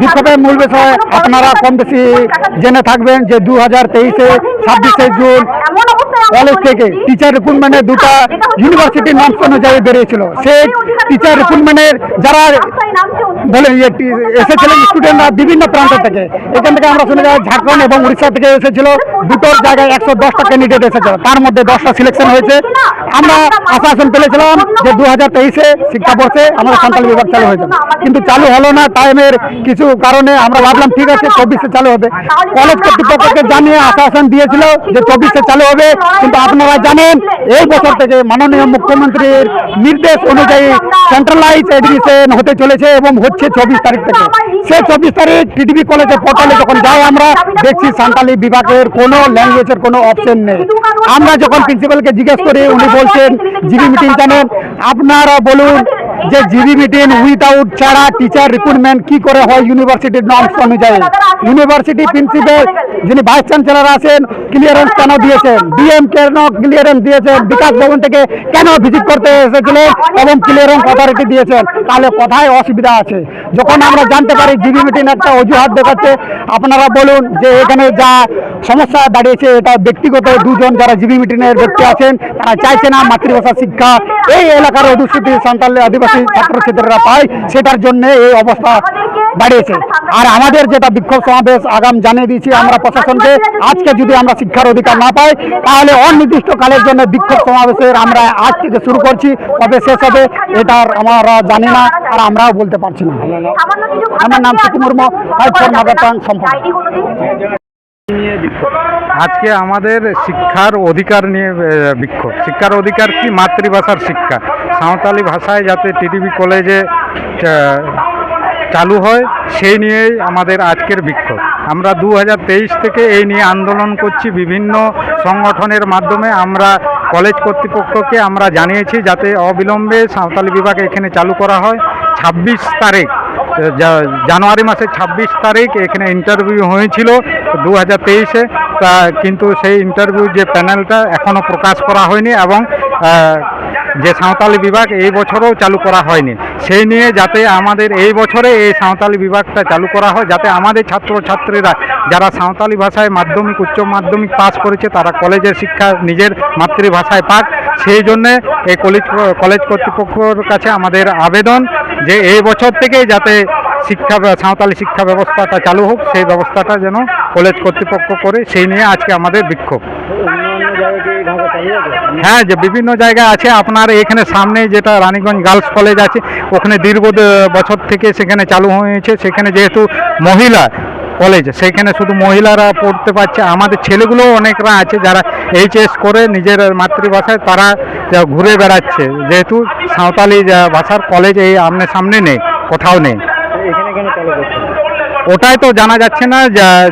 বিক্ষোভের মূল বিষয় আপনারা কম বেশি জেনে থাকবেন যে দু হাজার তেইশে ছাব্বিশে জুন কলেজ থেকে টিচার রিক্রুটমেন্টের দুটা ইউনিভার্সিটি নর্মস অনুযায়ী বেরিয়েছিল। সে টিচার রিক্রুটমেন্টের যারা বলে এসেছিলেন স্টুডেন্টরা বিভিন্ন প্রান্ত থেকে। এখান থেকে আমরা শুনে যাই ঝাড়খণ্ড এবং উড়িষ্যা থেকে এসেছিল। দুটোর জায়গায় একশো দশটা ক্যান্ডিডেট এসেছিল। তার মধ্যে দশটা সিলেকশন হয়েছে। আমরা আশ্বাসন পেলেছিলাম যে দু হাজার তেইশে শিক্ষাবর্ষে আমাদের সান্তাল বিভাগ চালু হয়ে যাবে। কিন্তু চালু হলো না টাইমের কিছু কারণে আমরা ভাবলাম ঠিক আছে চব্বিশে চালু হবে। কলেজ কর্তৃপক্ষকে জানিয়ে আশ্বাসন দিয়েছিল যে চব্বিশে চালু হবে। কিন্তু আপনারা জানেন, এই বছর থেকে মাননীয় মুখ্যমন্ত্রীর নির্দেশ অনুযায়ী সেন্ট্রালাইজ অ্যাডমিশন হতে চলেছে এবং হচ্ছে চব্বিশ তারিখ থেকে। সে চব্বিশ তারিখ টিডিবি কলেজের পোর্টালে যখন যাই আমরা, দেখছি সান্তালি বিভাগের কোনো ল্যাঙ্গুয়েজের কোনো অপশন নেই। আমরা যখন প্রিন্সিপালকে জিজ্ঞেস করি, উনি বলছেন, জিবি মিটিং জানেন। আপনারা বলুন যে জিবি মিটিং উইথাউট ছাড়া টিচার রিক্রুটমেন্ট কি করে হয় ইউনিভার্সিটির নর্মস অনুযায়ী ইউনিভার্সিটি প্রিন্সিপাল যিনি ভাইস চ্যান্সেলর আছেন ক্লিয়ারেন্স কেন দিয়েছেন? ডিএম কেন ক্লিয়ারেন্স দিয়েছেন? বিকাশ ভবন থেকে কেন ভিজিট করতে এসেছিলেন এবং ক্লিয়ারেন্স অথরিটি দিয়েছেন? তাহলে কোথায় অসুবিধা আছে? যখন আমরা জানতে পারি জিবি মিটিং একটা অজুহাত দেখাচ্ছে আপনারা বলুন যে এখানে যা সমস্যা দাঁড়িয়েছে, এটা ব্যক্তিগত দুজন যারা জিবি মিটিংয়ের ব্যক্তি আছেন, তারা চাইছে না মাতৃভাষা শিক্ষা। এই এলাকার অধিষ্ঠিত সান্তাল আদিবাসী ছাত্রছাত্রীরা পায়, সেটার জন্য এই অবস্থা দাঁড়িয়েছে আর আমাদের যেটা বিক্ষোভ সমাবেশ আগাম জানিয়ে দিয়েছি আমরা প্রশাসনকে, আজকে যদি আমরা শিক্ষার অধিকার না পাই, তাহলে অনির্দিষ্টকালের জন্য বিক্ষোভ সমাবেশের আমরা আজ থেকে শুরু করছি, কবে শেষ হবে এটার আমরা জানি না আর আমরাও বলতে পারছি না। আমার নাম সুকু মুর্মু সম্পর্ক আজকে আমাদের শিক্ষার অধিকার নিয়ে বিক্ষোভ। শিক্ষার অধিকার কি? মাতৃভাষার শিক্ষা। সাঁওতালি ভাষায় যাতে টিডিবি কলেজে চালু হয়, সেই নিয়েই আমাদের আজকের বিক্ষোভ। আমরা দু হাজার তেইশ থেকে এই নিয়ে আন্দোলন করছি, বিভিন্ন সংগঠনের মাধ্যমে আমরা কলেজ কর্তৃপক্ষকে আমরা জানিয়েছি যাতে অবিলম্বে সাঁওতালি বিভাগ এখানে চালু করা হয়। ছাব্বিশ তারিখ জানুয়ারি মাসের ছাব্বিশ তারিখ এখানে ইন্টারভিউ হয়েছিল দু হাজার তেইশে। তা কিন্তু সেই ইন্টারভিউ যে প্যানেলটা এখনও প্রকাশ করা হয়নি এবং যে সাঁওতালি বিভাগ এই বছরও চালু করা হয়নি, সেই নিয়ে যাতে আমাদের এই বছরে এই সাঁওতালি বিভাগটা চালু করা হয়, যাতে আমাদের ছাত্রছাত্রীরা যারা সাঁওতালি ভাষায় মাধ্যমিক, উচ্চ মাধ্যমিক পাস করেছে, তারা কলেজের শিক্ষা নিজের মাতৃভাষায় পাক। সেই জন্যে এই কলেজ কলেজ কর্তৃপক্ষর কাছে আমাদের আবেদন যে এই বছর থেকে যাতে শিক্ষা, সাঁওতালি শিক্ষা ব্যবস্থাটা চালু হোক, সেই ব্যবস্থাটা যেন কলেজ কর্তৃপক্ষ করে, সেই নিয়ে আজকে আমাদের বিক্ষোভ। হ্যাঁ যে বিভিন্ন জায়গায় আছে। আপনার এখানে সামনে যেটা রানীগঞ্জ গার্লস কলেজ আছে, ওখানে দীর্ঘ বছর থেকে সেখানে চালু হয়েছে। সেখানে যেহেতু মহিলা কলেজ, সেখানে শুধু মহিলারা পড়তে পারছে, আমাদের ছেলেগুলোও অনেকরা আছে যারা এইচএস করে নিজের মাতৃভাষায় তারা ঘুরে বেড়াচ্ছে। যেহেতু সাঁওতালি ভাষার কলেজ এই আমনে সামনে নেই, কোথাও নেই। ওটাই তো জানা যাচ্ছে না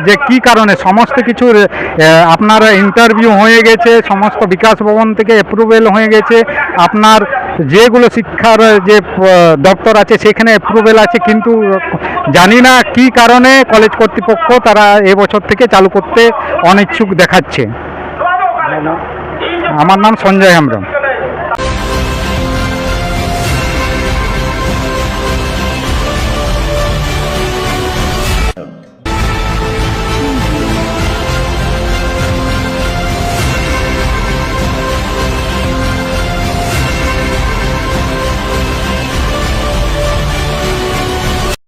যে কি কারণে? সমস্ত কিছু আপনার ইন্টারভিউ হয়ে গেছে, সমস্ত বিকাশ ভবন থেকে অ্যাপ্রুভেল হয়ে গেছে। আপনার যেগুলো শিক্ষার, যে দপ্তর আছে, সেখানে অ্যাপ্রুভেল আছে, কিন্তু জানি না কি কারণে কলেজ কর্তৃপক্ষ তারা এবছর থেকে চালু করতে অনিচ্ছুক দেখাচ্ছে। আমার নাম সঞ্জয় হেমব্রম।